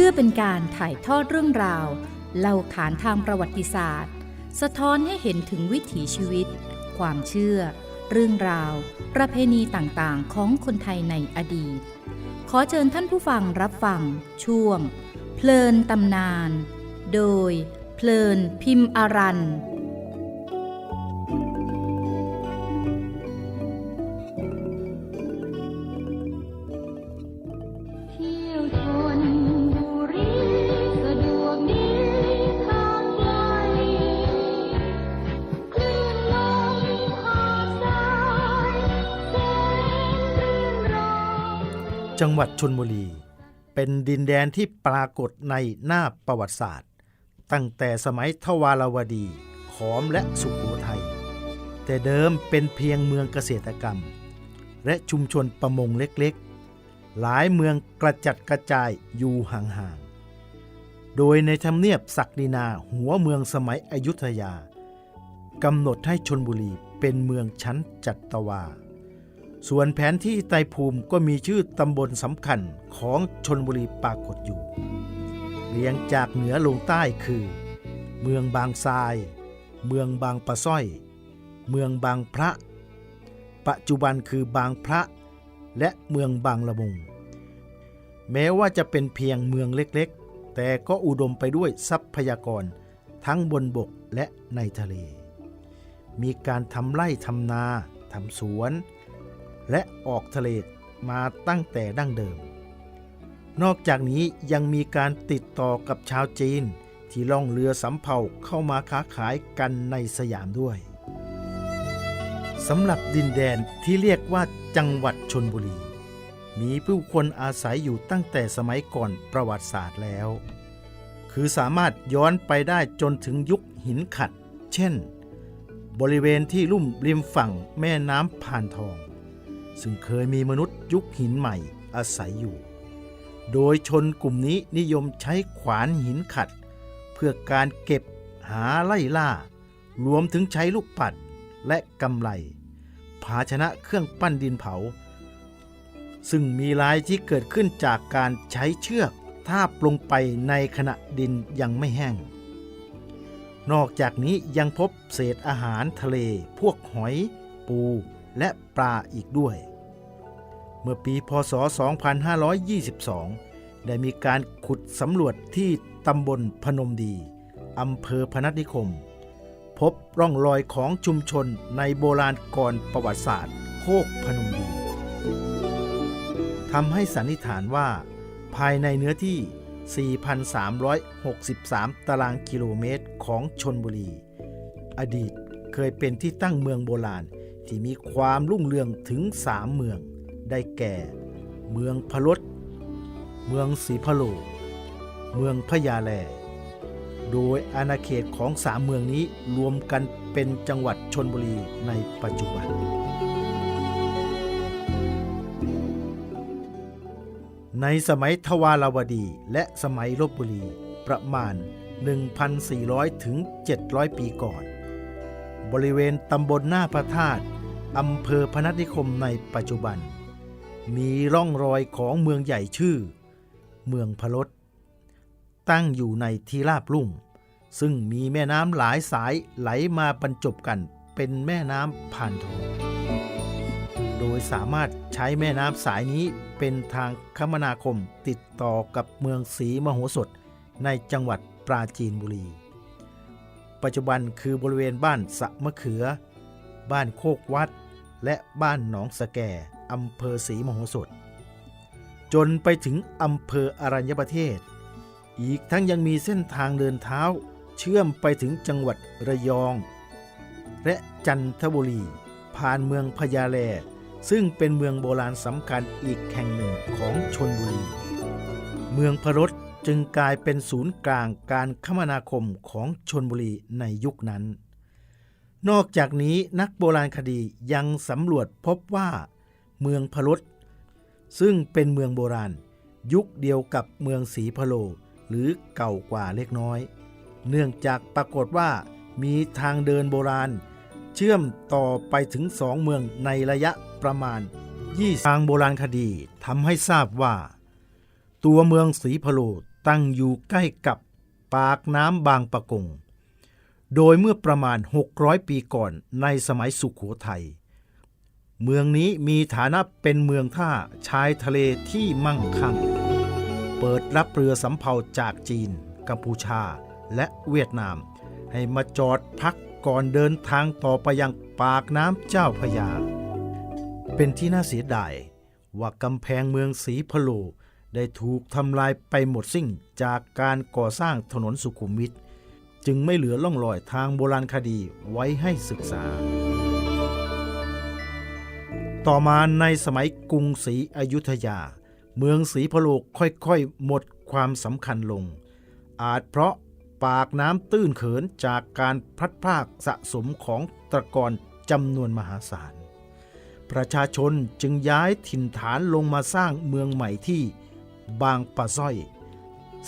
พื่อเป็นการถ่ายทอดเรื่องราว เล่าขานทางประวัติศาสตร์ สะท้อนให้เห็นถึงวิถีชีวิต ความเชื่อ เรื่องราว ประเพณีต่างๆ ของคนไทยในอดีต ขอเชิญท่านผู้ฟังรับฟัง ช่วง เพลินตำนาน โดย เพลินพิมพ์อารัน จังหวัดชนบุรี เป็นดินแดนที่ปรากฏในหน้าประวัติศาสตร์ ตั้งแต่สมัยทวารวดี ขอมและสุขโขทัยแต่เดิมเป็นเพียงเมืองเกษตรกรรม และชุมชนประมงเล็กๆ หลายเมืองกระจัดกระจายอยู่ห่างๆ โดยในทำเนียบศักดินาหัวเมืองสมัยอยุธยากำหนดให้ชนบุรีเป็นเมืองชั้นจัตวา ส่วนแผนที่ไตภูมิก็มีชื่อตำบลสำคัญของชนบุรีปรากฏอยู่ เรียงจากเหนือลงใต้คือ เมืองบางทราย เมืองบางปะสร้อย เมืองบางพระ ปัจจุบันคือบางพระ และเมืองบางละมุง แม้ว่าจะเป็นเพียงเมืองเล็กๆ แต่ก็อุดมไปด้วยทรัพยากร ทั้งบนบกและในทะเล มีการทำไร่ทำนาทำสวน และออกทะเลมาตั้งแต่ดั้งเดิม นอกจากนี้ยังมีการติดต่อกับชาวจีนที่ล่องเรือสำเภาเข้ามาค้าขายกันในสยามด้วยสำหรับดินแดนที่เรียกว่าจังหวัดชนบุรี มีผู้คนอาศัยอยู่ตั้งแต่สมัยก่อนประวัติศาสตร์แล้ว คือสามารถย้อนไปได้จนถึงยุคหินขัด เช่น บริเวณที่ลุ่มริมฝั่งแม่น้ำพานทอง ซึ่งเคยมีมนุษย์ยุคหินใหม่อาศัยอยู่ โดยชนกลุ่มนี้นิยมใช้ขวานหินขัด เพื่อการเก็บหาไล่ล่า รวมถึงใช้ลูกปัดและกำไลภาชนะเครื่องปั้นดินเผา ซึ่งมีลายที่เกิดขึ้นจากการใช้เชือกทาบลงไปในขณะดินยังไม่แห้ง นอกจากนี้ยังพบเศษอาหารทะเลพวกหอย ปู และปลาอีกด้วย เมื่อปีพศ 2522 ได้มีการขุดสำรวจที่ตำบลพนมดีอำเภอพนัสนิคม พบร่องรอยของชุมชนในโบราณก่อนประวัติศาสตร์ โคกพนมดีทำให้สันนิษฐานว่า ภายในเนื้อที่ 4,363 ตารางกิโลเมตรของชนบุรี อดีตเคยเป็นที่ตั้งเมืองโบราณ ที่มีความรุ่งเรืองถึงสามเมือง ได้แก่ เมืองพลดเมืองศรีพะโล เมืองพญาแล โดยอาณาเขตของสามเมืองนี้รวมกันเป็นจังหวัดชนบุรีในปัจจุบัน ในสมัยทวารวดีและสมัยลบบุรีประมาณ 1,400 ถึง 700 ปีก่อน บริเวณตำบลหน้าพระธาตุ อำเภอพนัสนิคมในปัจจุบัน มีร่องรอยของเมืองใหญ่ชื่อ เมืองพลดตั้งอยู่ในที่ราบลุ่ม ซึ่งมีแม่น้ำหลายสายไหลมาบรรจบกันเป็นแม่น้ำผ่านทอง โดยสามารถใช้แม่น้ำสายนี้เป็นทางคมนาคมติดต่อกับเมืองศรีมโหสถในจังหวัดปราจีนบุรี ปัจจุบันคือบริเวณบ้านสะมะเขือ บ้านโคกวัด และบ้านหนองสะแก่อำเภอศรีมโหสถ จนไปถึงอำเภออรัญญประเทศ อีกทั้งยังมีเส้นทางเดินเท้าเชื่อมไปถึงจังหวัดระยอง และจันทบุรี ผ่านเมืองพญาแลซึ่งเป็นเมืองโบราณสำคัญอีกแห่งหนึ่งของชนบุรี เมืองพรสจึงกลายเป็นศูนย์กลางการคมนาคมของชนบุรีในยุคนั้น นอกจากนี้นักโบราณคดียังสำรวจพบว่า เมืองพรสซึ่งเป็นเมืองโบราณ ยุคเดียวกับเมืองศรีพะโล หรือเก่ากว่าเล็กน้อย เนื่องจากปรากฏว่ามีทางเดินโบราณ เชื่อมต่อไปถึงสองเมืองในระยะประมาณ20ทางโบราณคดีทำให้ทราบว่า ตัวเมืองศรีพะโลตั้งอยู่ใกล้กับปากน้ำบางปะกง โดยเมื่อประมาณ 600 ปีก่อนในสมัยสุขโขทัย เมืองนี้มีฐานะเป็นเมืองท่าชายทะเลที่มั่งคั่ง เปิดรับเรือสำเภาจากจีน กัมพูชา และเวียดนาม ให้มาจอดพักก่อนเดินทางต่อไปยังปากน้ำเจ้าพยา เป็นที่น่าเสียดายว่ากำแพงเมืองศรีพะโลได้ถูกทำลายไปหมดสิ้นจากการก่อสร้างถนนสุขุมวิท จึงไม่เหลือล่องรอยทางโบราณคดีไว้ให้ศึกษา ต่อมาในสมัยกรุงศรีอยุธยา เมืองศรีพะโลค่อยๆ หมดความสำคัญลง อาจเพราะปากน้ำตื้นเขินจากการพลัดพรากสะสมของตะกอนจำนวนมหาศาล ประชาชนจึงย้ายถิ่นฐานลงมาสร้างเมืองใหม่ที่บางปะส้อย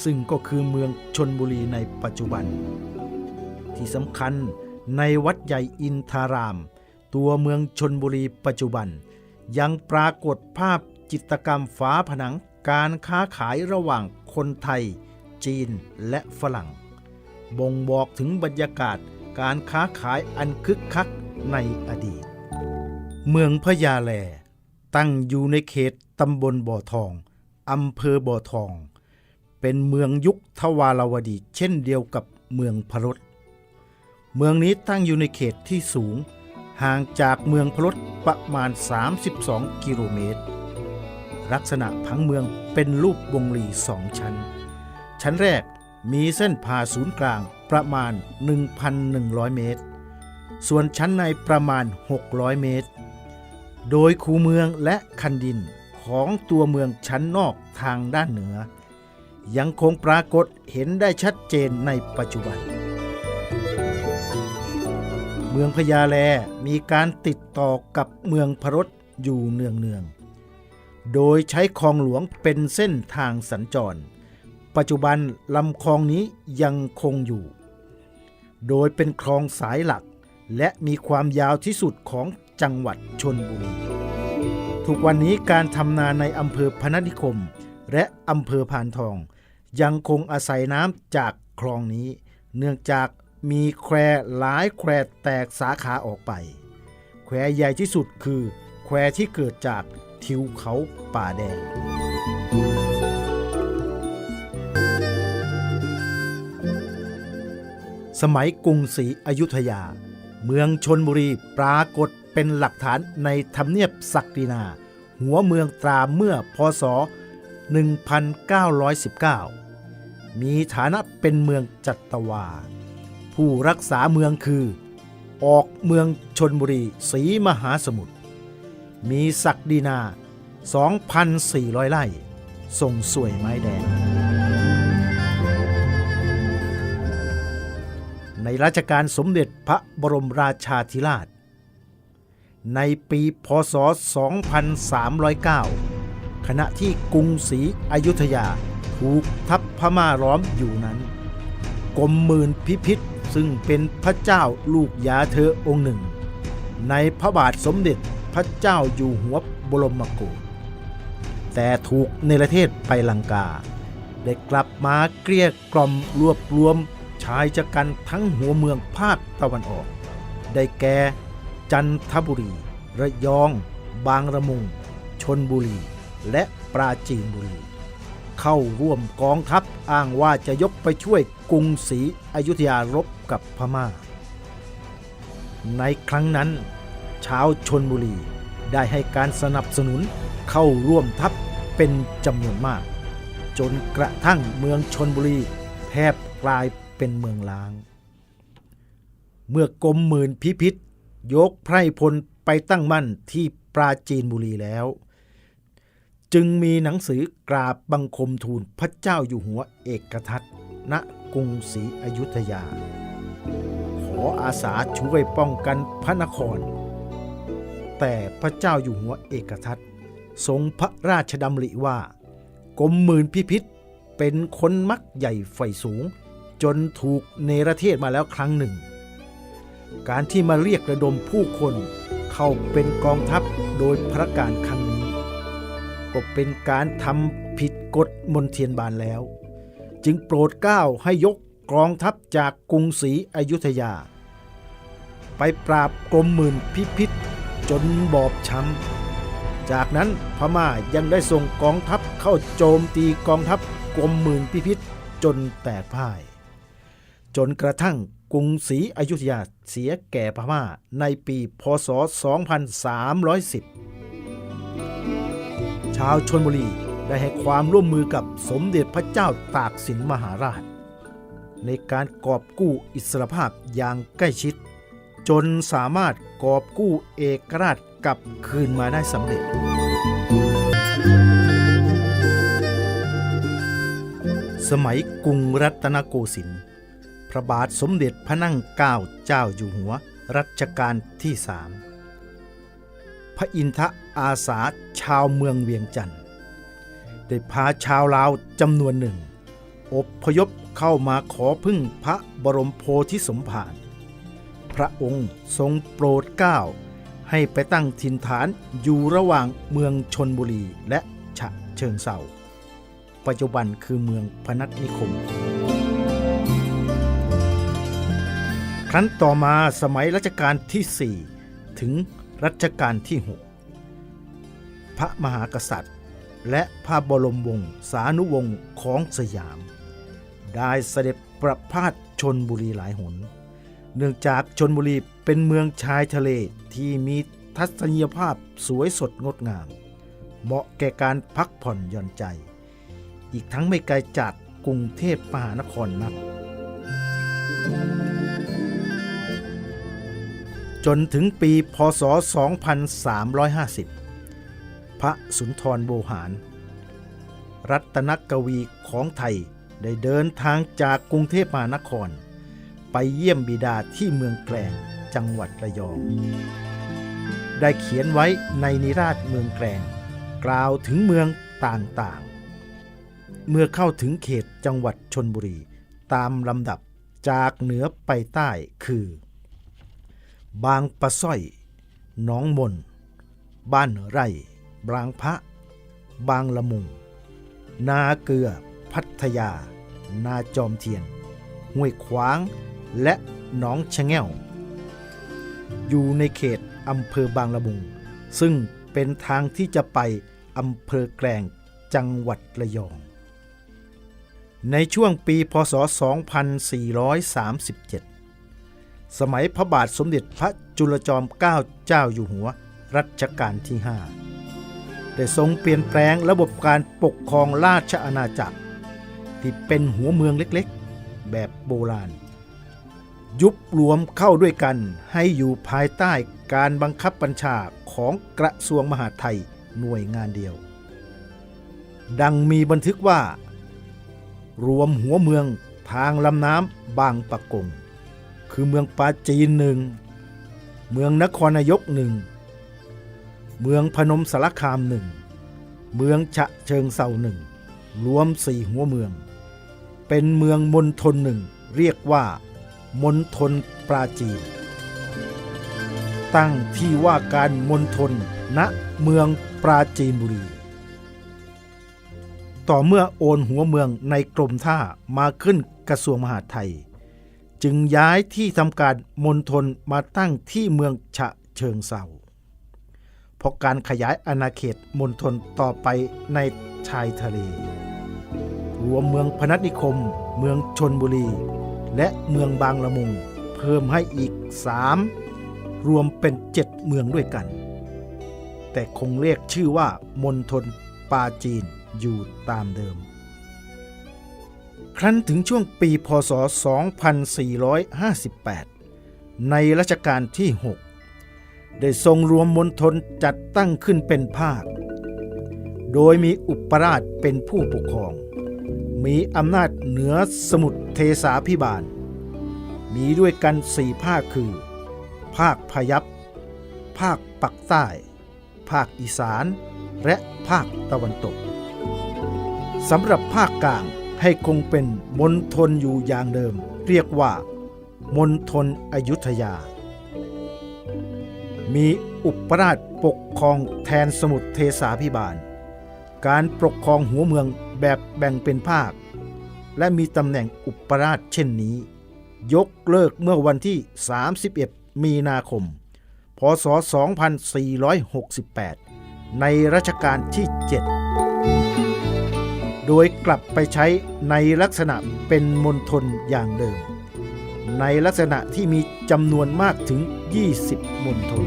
ซึ่งก็คือเมืองชนบุรีในปัจจุบัน ที่สำคัญในวัดใหญ่อินทาราม ตัวเมืองชนบุรีปัจจุบัน ยังปรากฏภาพจิตรกรรมฝาผนังการค้าขายระหว่างคนไทย จีนและฝรั่ง บ่งบอกถึงบรรยากาศการค้าขายอันคึกคักในอดีต เมืองพญาแล ตั้งอยู่ในเขตตำบลบ่อทองอำเภอบ่อทอง เป็นเมืองยุคทวารวดี เช่นเดียวกับเมืองพรตเมืองนี้ตั้งอยู่ในเขตที่สูง ห่างจากเมืองพรตประมาณ 32 กิโลเมตร ลักษณะผังเมืองเป็นรูปวงรีสองชั้น ชั้นแรกมีเส้นผ่าศูนย์กลางประมาณ 1,100 เมตร ส่วนชั้นในประมาณ 600 เมตร โดยคูเมืองและคันดินของตัวเมืองชั้นนอกทางด้านเหนือ ยังคงปรากฏเห็นได้ชัดเจนในปัจจุบัน เมืองพญาแลมีการติดต่อกับเมืองพรตอยู่เนืองๆโดยใช้คลองหลวงเป็นเส้นทางสัญจร ปัจจุบันลำคลองนี้ยังคงอยู่ โดยเป็นคลองสายหลัก และมีความยาวที่สุดของจังหวัดชนบุรี ทุกวันนี้การทำนาในอำเภอพนัสนิคม และอำเภอพานทอง ยังคงอาศัยน้ำจากคลองนี้ เนื่องจากมีแควหลายแควแตกสาขาออกไป แควใหญ่ที่สุดคือ แควที่เกิดจากทิวเขาป่าแดง สมัยกรุงศรีอยุธยา เมืองชนบุรีปรากฏเป็นหลักฐานในทำเนียบศักดินา หัวเมืองตราเมื่อพศ 1919 มีฐานะเป็นเมืองจัตวา ผู้รักษาเมืองคือ ออกเมืองชนบุรีศรีมหาสมุทร มีศักดินา 2,400 ไร่ ส่งสวยไม้แดง ในรัชกาลสมเด็จพระบรมราชาธิราช ในปีพศ 2309 ขณะที่กรุงศรีอยุธยา ถูกทัพพม่าล้อมอยู่นั้นกรมหมื่นพิพิธซึ่งเป็นพระเจ้าลูกยาเธอองค์หนึ่ง ในพระบาทสมเด็จพระเจ้าอยู่หัวบรมโกศแต่ถูกในประเทศไปลังกา ได้กลับมาเกลี้ยกล่อมรวบรวมชายชะกันทั้งหัวเมืองภาคตะวันออก ได้แก่จันทบุรี ระยอง บางระมุง ชนบุรี และปราจีนบุรี เข้าร่วมกองทัพอ้างว่าจะยกไปช่วยกรุงศรีอยุธยารบกับพม่า ในครั้งนั้น ชาวชนบุรีได้ให้การสนับสนุนเข้าร่วมทัพเป็นจำนวนมาก จนกระทั่งเมืองชนบุรีแทบกลายเป็นเมืองล้าง เมื่อกรมหมื่นพิพิธยกไพรพลไปตั้งมั่นที่ปราจีนบุรีแล้ว จึงมีหนังสือกราบบังคมทูลพระเจ้าอยู่หัวเอกทัตณกรุงศรีอยุธยา ขออาสาช่วยป้องกันพระนคร แต่พระเจ้าอยู่หัวเอกทัตทรงพระราชดำริว่ากรมหมื่นพิพิธเป็นคนมักใหญ่ไฟสูง จนถูกเนรเทศมาแล้วครั้งหนึ่ง การที่มาเรียกระดมผู้คนเข้าเป็นกองทัพโดยพระการครั้ง ก็เป็นการทำผิดกฎมนเทียนบานแล้ว จึงโปรดเกล้าให้ยกกองทัพจากกรุงศรีอยุธยา ไปปราบกรมหมื่นพิพิธจนบอบช้ำ จากนั้นพม่ายังได้ส่งกองทัพเข้าโจมตีกองทัพกรมหมื่นพิพิธจนแตกพ่าย จนกระทั่งกรุงศรีอยุธยาเสียแก่พม่าในปีพศ 2310 ชาวชนบุรีได้ให้ความร่วมมือกับสมเด็จพระเจ้าตากสินมหาราช ในการกอบกู้อิสรภาพอย่างใกล้ชิด จนสามารถกอบกู้เอกราชกลับคืนมาได้สำเร็จ สมัยกรุงรัตนโกสินทร์พระบาทสมเด็จพระนั่งเกล้าเจ้าอยู่หัวรัชกาลที่สาม พระอินทะอาสาชาวเมืองเวียงจันทร์ได้พาชาวลาวจำนวนหนึ่ง อบพยพเข้ามาขอพึ่งพระบรมโพธิสมภารพระองค์ทรงโปรดเกล้าให้ไปตั้งถิ่นฐานอยู่ระหว่างเมืองชนบุรีและฉะเชิงเซาปัจจุบันคือเมืองพนัสนิคม ครั้นต่อมาสมัยรัชกาลที่ 4 ถึง รัชกาลที่ 6 พระมหากษัตริย์ และพระบรมวงศานุวงศ์ของสยาม ได้เสด็จประพาสชนบุรีหลายหน เนื่องจากชนบุรีเป็นเมืองชายทะเลที่มีทัศนียภาพสวยสดงดงาม เหมาะแก่การพักผ่อนหย่อนใจ อีกทั้งไม่ไกลจากกรุงเทพมหานครนัก จนถึงปีพศ 2350 พระสุนทรโวหาร รัตนกวีของไทยได้เดินทางจากกรุงเทพมหานคร ไปเยี่ยมบิดาที่เมืองแกลงจังหวัดระยอง ได้เขียนไว้ในนิราชเมืองแกลงกล่าวถึงเมืองต่างๆ เมื่อเข้าถึงเขตจังหวัดชนบุรีตามลำดับจากเหนือไปใต้คือ บางปะส้อย หนองมน บ้านไร่ บางพระ บางละมุง นาเกลือ พัทยา นาจอมเทียน ห้วยขวาง และหนองชะแง่ว อยู่ในเขตอำเภอบางละมุง ซึ่งเป็นทางที่จะไปอำเภอแกลงจังหวัดระยอง ในช่วงปีพศ 2437 สมัยพระบาทสมเด็จพระจุลจอมเกล้าเจ้าอยู่หัว รัชกาลที่ 5 ได้ทรงเปลี่ยนแปลงระบบการปกครองราชอาณาจักร ที่เป็นหัวเมืองเล็กๆ แบบโบราณ ยุบรวมเข้าด้วยกันให้อยู่ภายใต้การบังคับบัญชาของกระทรวงมหาดไทยหน่วยงานเดียว ดังมีบันทึกว่า รวมหัวเมืองทางลำน้ำบางปะกง คือเมืองปาจีนหนึ่ง เมืองนครนายกหนึ่ง เมืองพนมสารคามหนึ่ง เมืองฉะเชิงเซาหนึ่ง รวมสี่หัวเมือง เป็นเมืองมณฑลหนึ่ง เรียกว่ามณฑลปราจีน ตั้งที่ว่าการมณฑลณเมืองปราจีนบุรี ต่อเมื่อโอนหัวเมืองในกรมท่ามาขึ้นกระทรวงมหาดไทย จึงย้ายที่ทำการมณฑลมาตั้งที่เมืองฉะเชิงเซาเพราะการขยายอาณาเขตมณฑลต่อไปในชายทะเล รวมเมืองพนัสนิคม เมืองชนบุรี และเมืองบางละมุง เพิ่มให้อีกสามรวมเป็นเจ็ดเมืองด้วยกัน แต่คงเรียกชื่อว่ามณฑลปาจีนอยู่ตามเดิม ครั้นถึงช่วงปีพศ 2458 ในรัชกาลที่ 6 ได้ทรงรวมมณฑลจัดตั้งขึ้นเป็นภาค โดยมีอุปราชเป็นผู้ปกครอง มีอำนาจเหนือสมุทรเทสาพิบาล มีด้วยกันสี่ภาคคือ ภาคพยัพ ภาคปักใต้ ภาคอีสาน และภาคตะวันตก สำหรับภาคกลาง ให้คงเป็นมณฑลอยู่อย่างเดิม เรียกว่ามณฑลอยุธยา มีอุปราชปกครองแทนสมุทรเทสาพิบาล การปกครองหัวเมืองแบบแบ่งเป็นภาค และมีตำแหน่งอุปราชเช่นนี้ ยกเลิกเมื่อวันที่ 31 มีนาคม พศ 2468 ในรัชกาลที่ 7 โดยกลับไปใช้ในลักษณะเป็นมณฑลอย่างเดิม ในลักษณะที่มีจำนวนมากถึง 20 มณฑล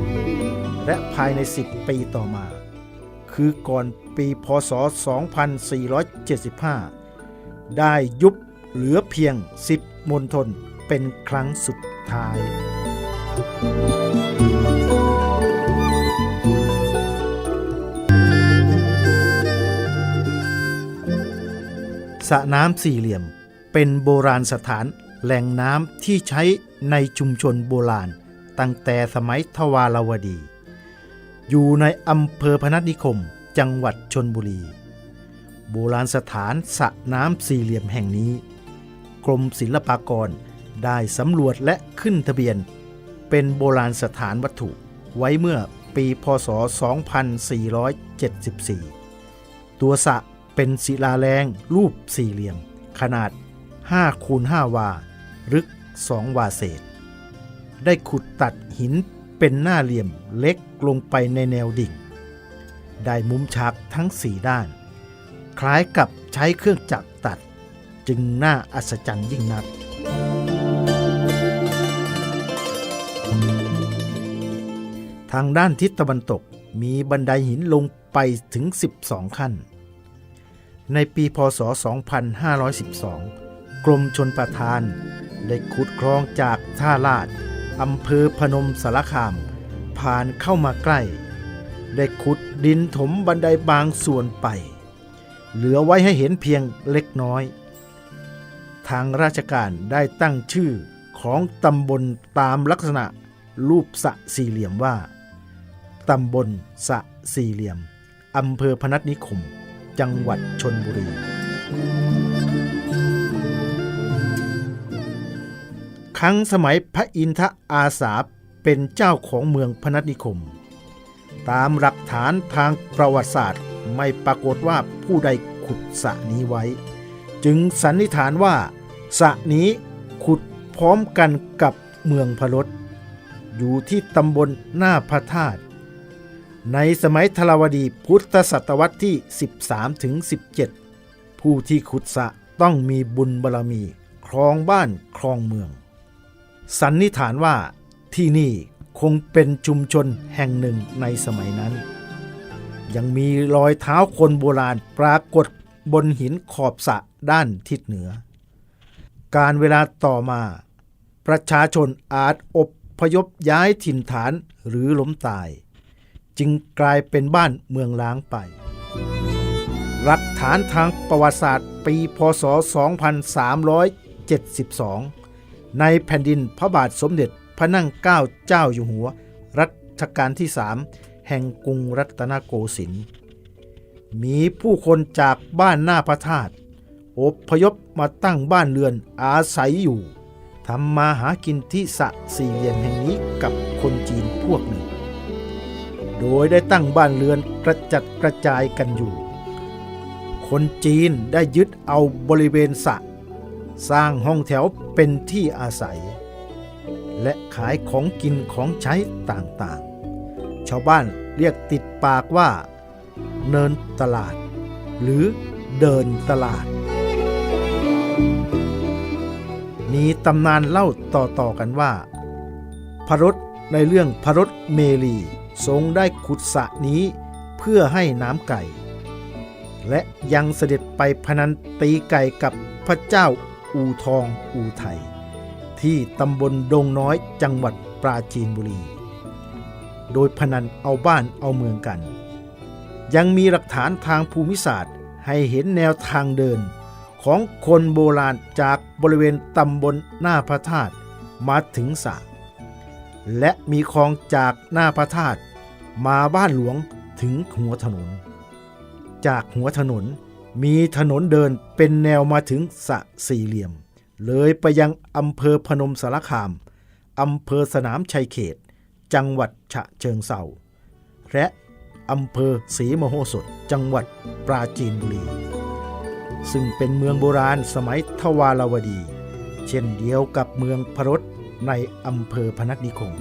และภายใน 10 ปีต่อมา คือก่อนปีพศ 2475 ได้ยุบเหลือเพียง 10 มณฑลเป็นครั้งสุดท้าย ระน้ำสี่เหลี่ยม เป็นโบราณสถานแหล่งน้ำที่ใช้ในชุมชนโบราณ ตั้งแต่สมัยทวารวดี อยู่ในอำเภอพนัสนิคม จังหวัดชนบุรี โบราณสถานสระน้ำสี่เหลี่ยมแห่งนี้ กรมศิลปากรได้สำรวจและขึ้นทะเบียน เป็นโบราณสถานวัตถุไว้เมื่อปีพศ 2474 ตัวสระ เป็นศิลาแรงรูปสี่เหลี่ยม ขนาด5คูณ5วา ลึก 2 วาเศษ ได้ขุดตัดหินเป็นหน้าเหลี่ยมเล็กลงไปในแนวดิ่ง ได้มุมฉากทั้งสี่ด้าน คล้ายกับใช้เครื่องจักรตัด จึงน่าอัศจรรย์ยิ่งนัก ทางด้านทิศตะวันตกมีบันไดหินลงไปถึง 12 ขั้น ในปีพศ 2512 กรมชนประทาน ได้ขุดคลองจากท่าลาดอำเภอพนมสารคาม ผ่านเข้ามาใกล้ ได้ขุดดินถมบันไดบางส่วนไป เหลือไว้ให้เห็นเพียงเล็กน้อย ทางราชการได้ตั้งชื่อของตำบลตามลักษณะรูปสระสี่เหลี่ยมว่า ตำบลสระสี่เหลี่ยม อำเภอพนัสนิคม จังหวัดชนบุรี ครั้งสมัยพระอินทอาสาเป็นเจ้าของเมืองพนัสนิคม ตามหลักฐานทางประวัติศาสตร์ไม่ปรากฏว่าผู้ใดขุดสระนี้ไว้ จึงสันนิษฐานว่าสระนี้ขุดพร้อมกันกับเมืองพลดอยู่ที่ตำบลหน้าพระธาตุ ในสมัยทราวดีพุทธศตวรรษที่ 13ถึง17 ผู้ที่ขุดสระต้องมีบุญบารมี ครองบ้านครองเมือง สันนิษฐานว่าที่นี่คงเป็นชุมชนแห่งหนึ่งในสมัยนั้น ยังมีรอยเท้าคนโบราณปรากฏบนหินขอบสระด้านทิศเหนือ การเวลาต่อมา ประชาชนอาจอบพยพย้ายถิ่นฐานหรือล้มตาย จึงกลายเป็นบ้านเมืองล้างไป หลักฐานทางประวัติศาสตร์ปีพศ 2372 ในแผ่นดินพระบาทสมเด็จพระนั่งเกล้าเจ้าอยู่หัว รัชกาลที่สามแห่งกรุงรัตนโกสินทร์มีผู้คนจากบ้านหน้าพระธาตุอบพยพมาตั้งบ้านเรือนอาศัยอยู่ทำมาหากินที่สะสี่เหลี่ยมแห่งนี้กับคนจีนพวกหนึ่ง โดยได้ตั้งบ้านเรือนกระจัดกระจายกันอยู่ คนจีนได้ยึดเอาบริเวณสระสร้างห้องแถวเป็นที่อาศัย และขายของกินของใช้ต่างๆ ชาวบ้านเรียกติดปากว่า เนินตลาด หรือเดินตลาด มีตำนานเล่าต่อๆกันว่า พระรถในเรื่องพระรถเมลี ทรงได้ขุดสระนี้เพื่อให้น้ำไก่ และยังเสด็จไปพนันตีไก่กับพระเจ้าอูทองอูไทย ที่ตำบลดงน้อยจังหวัดปราจีนบุรี โดยพนันเอาบ้านเอาเมืองกัน ยังมีหลักฐานทางภูมิศาสตร์ให้เห็นแนวทางเดินของคนโบราณจากบริเวณตำบลหน้าพระธาตุมาถึงสระ และมีคลองจากหน้าพระธาตุมาบ้านหลวงถึงหัวถนน จากหัวถนนมีถนนเดินเป็นแนวมาถึงสะสี่เหลี่ยม เลยไปยังอำเภอพนมสารคามอำเภอสนามชัยเขต จังหวัดฉะเชิงเซาและอำเภอศรีมโหสถ จังหวัดปราจีนบุรี ซึ่งเป็นเมืองโบราณสมัยทวารวดี เช่นเดียวกับเมืองพรต ในอำเภอพนัฐนิคม